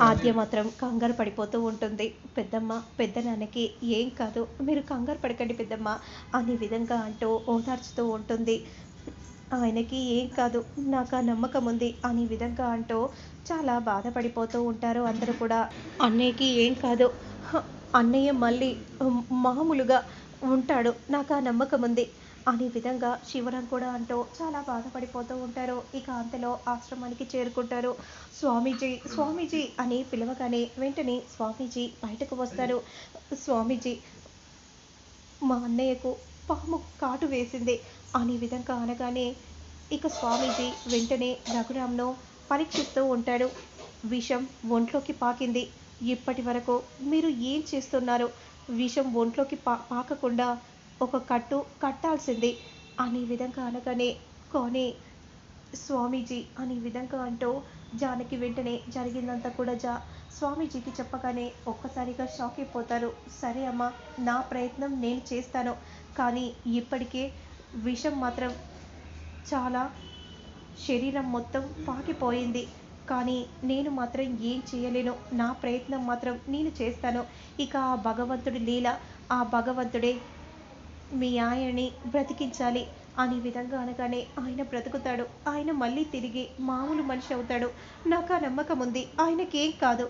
ఆద్య మాత్రం కంగారు పడిపోతూ ఉంటుంది. పెద్దమ్మ పెద్ద నాన్నకి ఏం కాదు మీరు కంగారు పడకండి పెద్దమ్మ అనే విధంగా అంటూ ఓదార్చుతూ ఉంటుంది. ఆయనకి ఏం కాదు నాకు ఆ నమ్మకం ఉంది అనే విధంగా అంటూ చాలా బాధపడిపోతూ ఉంటారు అందరూ కూడా. అన్నయ్యకి ఏం కాదు అన్నయ్య మళ్ళీ మామూలుగా ఉంటాడు నాకు ఆ నమ్మకం ఉంది అనే విధంగా శివరం కూడా అంటూ చాలా బాధపడిపోతూ ఉంటారు. ఇక అంతలో ఆశ్రమానికి చేరుకుంటారు. స్వామీజీ స్వామీజీ అని పిలవగానే వెంటనే స్వామీజీ బయటకు వస్తారు. స్వామీజీ మా అన్నయ్యకు పాము కాటు వేసింది అనే విధంగా అనగానే ఇక స్వామీజీ వెంటనే రఘురామ్ను పరీక్షిస్తూ ఉంటాడు. విషం ఒంట్లోకి పాకింది. ఇప్పటి వరకు మీరు ఏం చేస్తున్నారు? విషం ఒంట్లోకి పా పాకకుండా ఒక కట్టు కట్టాల్సింది అనే విధంగా అనగానే కోనే స్వామీజీ అనే విధంగా అంటూ జానకి వెంటనే జరిగిందంతా కూడా జా స్వామీజీకి చెప్పగానే ఒక్కసారిగా షాక్ అయిపోతారు. సరే అమ్మా నా ప్రయత్నం నేను చేస్తాను. కానీ ఇప్పటికే విషం మాత్రం చాలా శరీరం మొత్తం పాకిపోయింది. కానీ నేను మాత్రం ఏం చేయలేను. నా ప్రయత్నం మాత్రం నేను చేస్తాను. ఇక ఆ భగవంతుడి లీల ఆ భగవంతుడే మీ ఆయనని బ్రతికించాలి. అనే విధంగా అనగానే ఆయన బ్రతుకుతాడు. ఆయన మళ్ళీ తిరిగి మామూలు మనిషి అవుతాడు. నాకు ఆ నమ్మకం ఉంది. ఆయనకేం కాదు.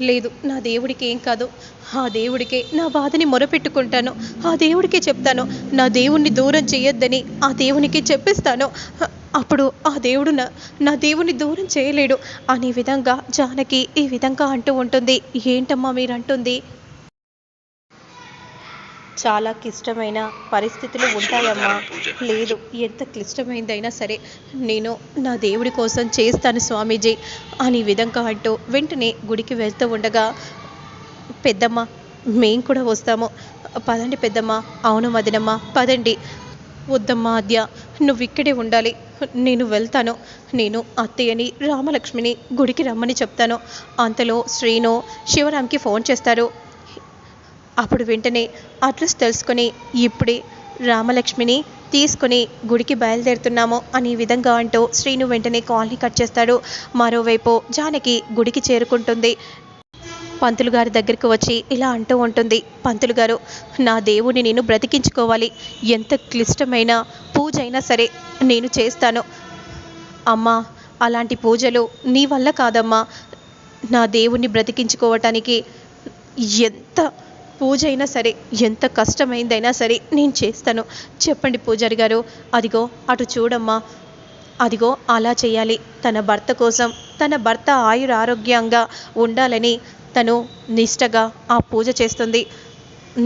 లేదు నా దేవుడికి ఏం కాదు. ఆ దేవుడికే నా బాధని మొరపెట్టుకుంటాను. ఆ దేవుడికే చెప్తాను. నా దేవుణ్ణి దూరం చేయొద్దని ఆ దేవునికి చెప్పిస్తాను. అప్పుడు ఆ దేవుడు నా నా దేవుని దూరం చేయలేడు. అనే విధంగా జానకి ఈ విధంగా అంటూ ఉంటుంది. ఏంటమ్మా మీరు అంటుంది చాలా క్లిష్టమైన పరిస్థితులు ఉంటాయమ్మా. లేదు ఎంత క్లిష్టమైందైనా సరే నేను నా దేవుడి కోసం చేస్తాను స్వామీజీ అని విధంగా అంటూ వెంటనే గుడికి వెళ్తూ ఉండగా పెద్దమ్మ మేం కూడా వస్తాము. పదండి పెద్దమ్మ. అవును మదినమ్మ. పదండి. వద్దమ్మా ఆద్య. నువ్వు ఇక్కడే ఉండాలి. నేను వెళ్తాను. నేను అత్తయ్యని రామలక్ష్మిని గుడికి రమ్మని చెప్తాను. అంతలో శ్రీను శివరాంకి ఫోన్ చేస్తారు. అప్పుడు వెంటనే అడ్రస్ తెలుసుకొని ఇప్పుడే రామలక్ష్మిని తీసుకొని గుడికి బయలుదేరుతున్నాము అనే విధంగా అంటూ శ్రీను వెంటనే కాల్ని కట్ చేస్తాడు. మరోవైపు జానకి గుడికి చేరుకుంటుంది. పంతులు గారి దగ్గరికి వచ్చి ఇలా అంటూ ఉంటుంది. పంతులు గారు నా దేవుని నేను బ్రతికించుకోవాలి. ఎంత క్లిష్టమైన పూజ అయినా సరే నేను చేస్తాను. అమ్మా అలాంటి పూజలు నీ వల్ల కాదమ్మా. నా దేవుణ్ణి బ్రతికించుకోవటానికి ఎంత పూజ అయినా సరే ఎంత కష్టమైందైనా సరే నేను చేస్తాను. చెప్పండి పూజారి గారు. అదిగో అటు చూడమ్మా. అదిగో అలా చేయాలి. తన భర్త కోసం తన భర్త ఆయుర ఆరోగ్యంగా ఉండాలని తను నిష్టగా ఆ పూజ చేస్తుంది.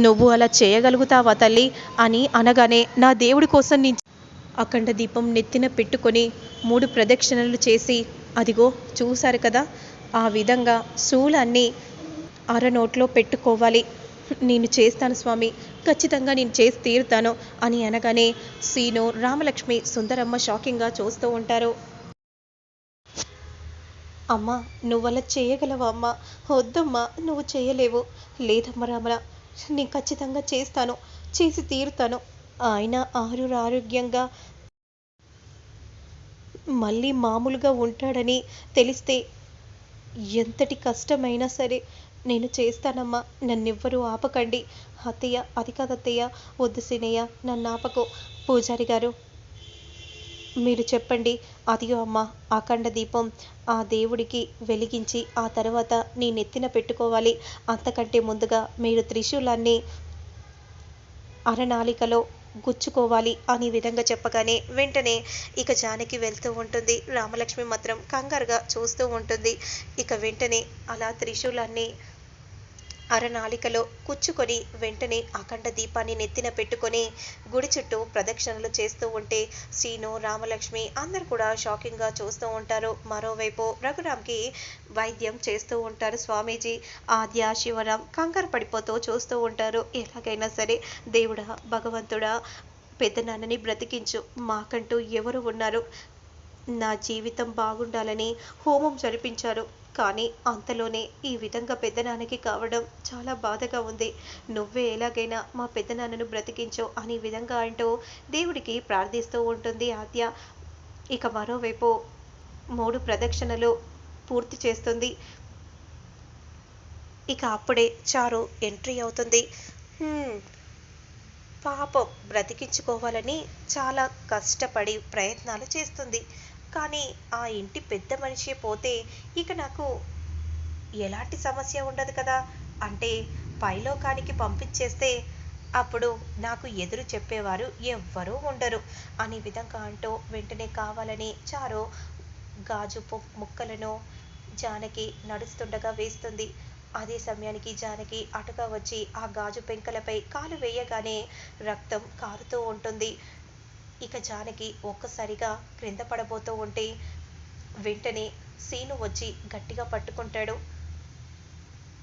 నువ్వు అలా చేయగలుగుతావా తల్లి? అని అనగానే నా దేవుడి కోసం నేను అఖండ దీపం నెత్తిన పెట్టుకొని మూడు ప్రదక్షిణలు చేసి అదిగో చూశారు కదా? ఆ విధంగా శూలాన్ని అరనోట్లో పెట్టుకోవాలి. నేను చేస్తాను స్వామి ఖచ్చితంగా నేను చేసి తీరుతాను అని అనగానే సీను రామలక్ష్మి సుందరమ్మ షాకింగ్గా చూస్తూ ఉంటారు. అమ్మా నువ్వలా చేయగలవా అమ్మా? వద్దమ్మా నువ్వు చేయలేవు. లేదమ్మా రామల నేను ఖచ్చితంగా చేస్తాను చేసి తీరుతాను. ఆయన ఆరు ఆరోగ్యంగా మళ్ళీ మామూలుగా ఉంటాడని తెలిస్తే ఎంతటి కష్టమైనా సరే నేను చేస్తానమ్మా నన్నెవ్వరూ ఆపకండి. అత్తయ్య అది కాదత్తయ్య వద్దు సినయ్య నన్ను ఆపకు. పూజారి గారు మీరు చెప్పండి. అదిగో అమ్మ అఖండ దీపం ఆ దేవుడికి వెలిగించి ఆ తర్వాత నీ నెత్తిన పెట్టుకోవాలి. అంతకంటే ముందుగా మీరు త్రిశూలాన్ని అరనాలికలో గుచ్చుకోవాలి అని విధంగా చెప్పగానే వెంటనే ఇక జానకి వెళ్తూ ఉంటుంది. రామలక్ష్మి మాత్రం కంగారుగా చూస్తూ ఉంటుంది. ఇక వెంటనే అలా త్రిశూలాన్ని అరనాలికలో కూర్చుకొని వెంటనే అఖండ దీపాన్ని నెత్తిన పెట్టుకొని గుడి చుట్టూ ప్రదక్షిణలు చేస్తూ ఉంటే శ్రీను రామలక్ష్మి అందరు కూడా షాకింగ్గా చూస్తూ ఉంటారు. మరోవైపు రఘురామ్కి వైద్యం చేస్తూ ఉంటారు స్వామీజీ. ఆద్య శివరాం కంగారు పడిపోతూ చూస్తూ ఉంటారు. ఎలాగైనా సరే దేవుడా భగవంతుడా పెద్దనాన్నని బ్రతికించు. మాకంటూ ఎవరు ఉన్నారు? నా జీవితం బాగుండాలని హోమం జరిపించారు. కానీ అంతలోనే ఈ విధంగా పెద్దనాన్నకి కావడం చాలా బాధగా ఉంది. నువ్వే ఎలాగైనా మా పెద్దనాన్నను బ్రతికించో అనే విధంగా అంటూ దేవుడికి ప్రార్థిస్తూ ఉంటుంది ఆద్య. ఇక మరోవైపు మూడు ప్రదక్షిణలు పూర్తి చేస్తుంది. ఇక అప్పుడే చారు ఎంట్రీ అవుతుంది. పాపం బ్రతికించుకోవాలని చాలా కష్టపడి ప్రయత్నాలు చేస్తుంది. కానీ ఆ ఇంటి పెద్ద మనిషి పోతే ఇక నాకు ఎలాంటి సమస్య ఉండదు కదా? అంటే పైలోకానికి పంపించేస్తే అప్పుడు నాకు ఎదురు చెప్పేవారు ఎవ్వరూ ఉండరు. అనే విధంగా అంటూ వెంటనే కావాలని చారు గాజు ముక్కలను జానకి నడుస్తుండగా వేస్తుంది. అదే సమయానికి జానకి అటుగా వచ్చి ఆ గాజు పెంకలపై కాలు వేయగానే రక్తం కారుతూ ఉంటుంది. ఇక జానకి ఒక్కసారిగా క్రింద పడబోతూ ఉంటే వెంటనే సీను వచ్చి గట్టిగా పట్టుకుంటాడు.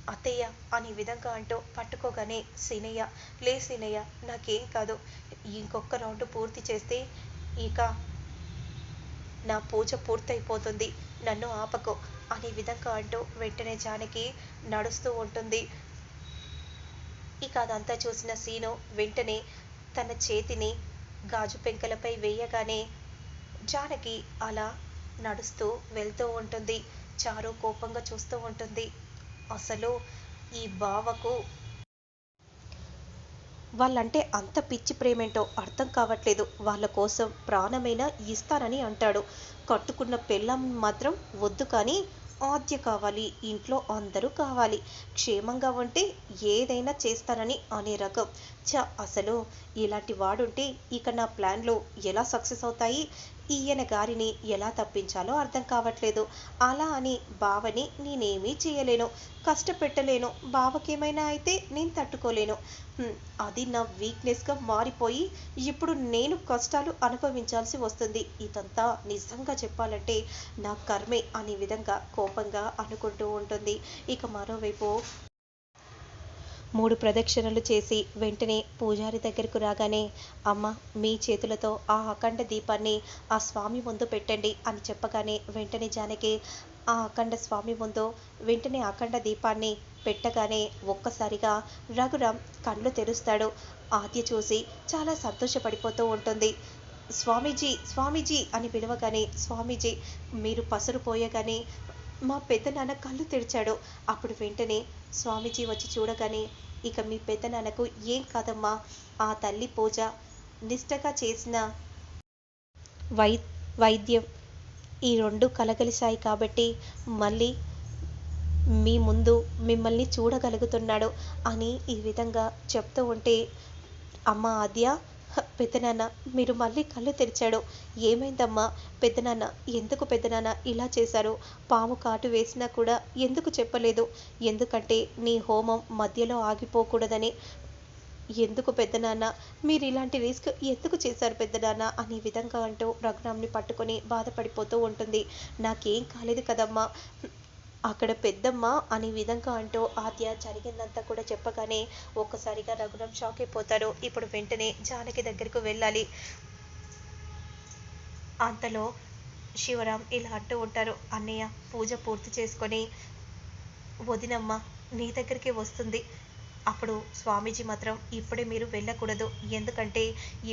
అత్తయ్య అనే విధంగా అంటూ పట్టుకోగానే సీనయ్య లే సీనయ్య నాకేం కాదు. ఇంకొక రౌండ్ పూర్తి చేస్తే ఇక నా పూజ పూర్తయిపోతుంది. నన్ను ఆపకు అనే విధంగా అంటూ వెంటనే జానకి నడుస్తూ ఉంటుంది. ఇక అదంతా చూసిన సీను వెంటనే తన చేతిని గాజు పెంకలపై వేయగానే జానకి అలా నడుస్తూ వెళ్తూ ఉంటుంది. చారు కోపంగా చూస్తూ ఉంటుంది. అసలు ఈ బావకు వాళ్ళంటే అంత పిచ్చి ప్రేమేంటో అర్థం కావట్లేదు. వాళ్ళ కోసం ప్రాణమైనా ఇస్తానని అంటాడు. కట్టుకున్న పెళ్ళం మాత్రం వద్దు కానీ ఆద్య కావాలి ఇంట్లో అందరూ కావాలి. క్షేమంగా ఉంటే ఏదైనా చేస్తానని అనే రకం. చ అసలు ఇలాంటి వాడుంటే ఇక నా ప్లాన్లు ఎలా సక్సెస్ అవుతాయి? ఈయన గారిని ఎలా తప్పించాలో అర్థం కావట్లేదు. అలా అని బావని నేనేమీ చేయలేను. కష్టపెట్టలేను. బావకేమైనా అయితే నేను తట్టుకోలేను. అది నా వీక్నెస్గా మారిపోయి ఇప్పుడు నేను కష్టాలు అనుభవించాల్సి వస్తుంది. ఇదంతా నిజంగా చెప్పాలంటే నా కర్మే అనే విధంగా కోపంగా అనుకుంటూ ఉంటుంది. ఇక మరోవైపు మూడు ప్రదక్షిణలు చేసి వెంటనే పూజారి దగ్గరకు రాగానే అమ్మ మీ చేతులతో ఆ అఖండ దీపాన్ని ఆ స్వామి ముందు పెట్టండి అని చెప్పగానే వెంటనే జానకి ఆ అఖండ స్వామి ముందు వెంటనే అఖండ దీపాన్ని పెట్టగానే ఒక్కసారిగా రఘురామ్ కళ్ళు తెరుస్తాడు. ఆద్య చూసి చాలా సంతోషపడిపోతూ ఉంటుంది. స్వామీజీ స్వామీజీ అని పిలవగానే స్వామీజీ మీరు పసరు పోయగానే మా పెద్దనాన్న కళ్ళు తెరిచాడు. అప్పుడు వెంటనే స్వామీజీ వచ్చి చూడగానే ఇక మీ పెద్దనాన్నకు ఏం కాదమ్మా ఆ తల్లి పూజ నిష్టగా చేసిన వై వైద్యం. ఈ రెండు కలగలిశాయి కాబట్టి మళ్ళీ మీ ముందు మిమ్మల్ని చూడగలుగుతున్నాడు అని ఈ విధంగా చెప్తూ ఉంటే అమ్మ ఆద్య పెద్దనాన్న మీరు మళ్ళీ కళ్ళు తెరిచాడు. ఏమైందమ్మా? పెద్దనాన్న ఎందుకు పెద్దనాన్న ఇలా చేశారు? పాము కాటు వేసినా కూడా ఎందుకు చెప్పలేదు? ఎందుకంటే నీ హోమం మధ్యలో ఆగిపోకూడదని. ఎందుకు పెద్దనాన్న? మీరు ఇలాంటి రిస్క్ ఎందుకు చేశారు పెద్దనాన్న? అనే విధంగా అంటూ రఘురామ్ని పట్టుకొని బాధపడిపోతూ ఉంటుంది. నాకేం కాలేదు కదమ్మా. అక్కడ పెద్దమ్మ అనే విధంగా అంటూ ఆద్య జరిగిందంతా కూడా చెప్పగానే ఒక్కసారిగా రఘురాం షాక్ అయిపోతాడు. ఇప్పుడు వెంటనే జానకి దగ్గరకు వెళ్ళాలి. అంతలో శివరాం ఇలా అంటూ ఉంటారు. అన్నయ్య పూజ పూర్తి చేసుకొని వదినమ్మ నీ దగ్గరికి వస్తుంది. అప్పుడు స్వామీజీ మాత్రం ఇప్పుడే మీరు వెళ్ళకూడదు. ఎందుకంటే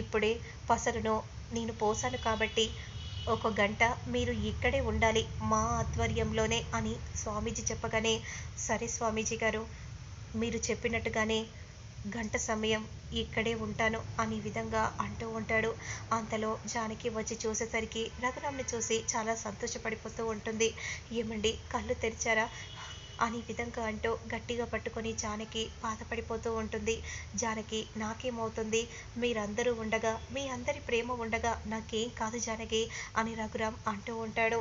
ఇప్పుడే పసరును నేను పోసాను కాబట్టి ఒక గంట మీరు ఇక్కడే ఉండాలి మా ఆధ్వర్యంలోనే అని స్వామీజీ చెప్పగానే సరే స్వామీజీ గారు మీరు చెప్పినట్టుగానే గంట సమయం ఇక్కడే ఉంటాను అనే విధంగా అంటూ ఉంటాడు. అంతలో జానకి వచ్చి చూసేసరికి రఘురామ్ని చూసి చాలా సంతోషపడిపోతూ ఉంటుంది. ఏమండి కళ్ళు తెరిచారా? అనే విధంగా అంటూ గట్టిగా పట్టుకొని జానకి బాధపడిపోతూ ఉంటుంది. జానకి నాకేమవుతుంది? మీరందరూ ఉండగా మీ అందరి ప్రేమ ఉండగా నాకేం కాదు జానకి అని రఘురామ్ అంటూ ఉంటాడు.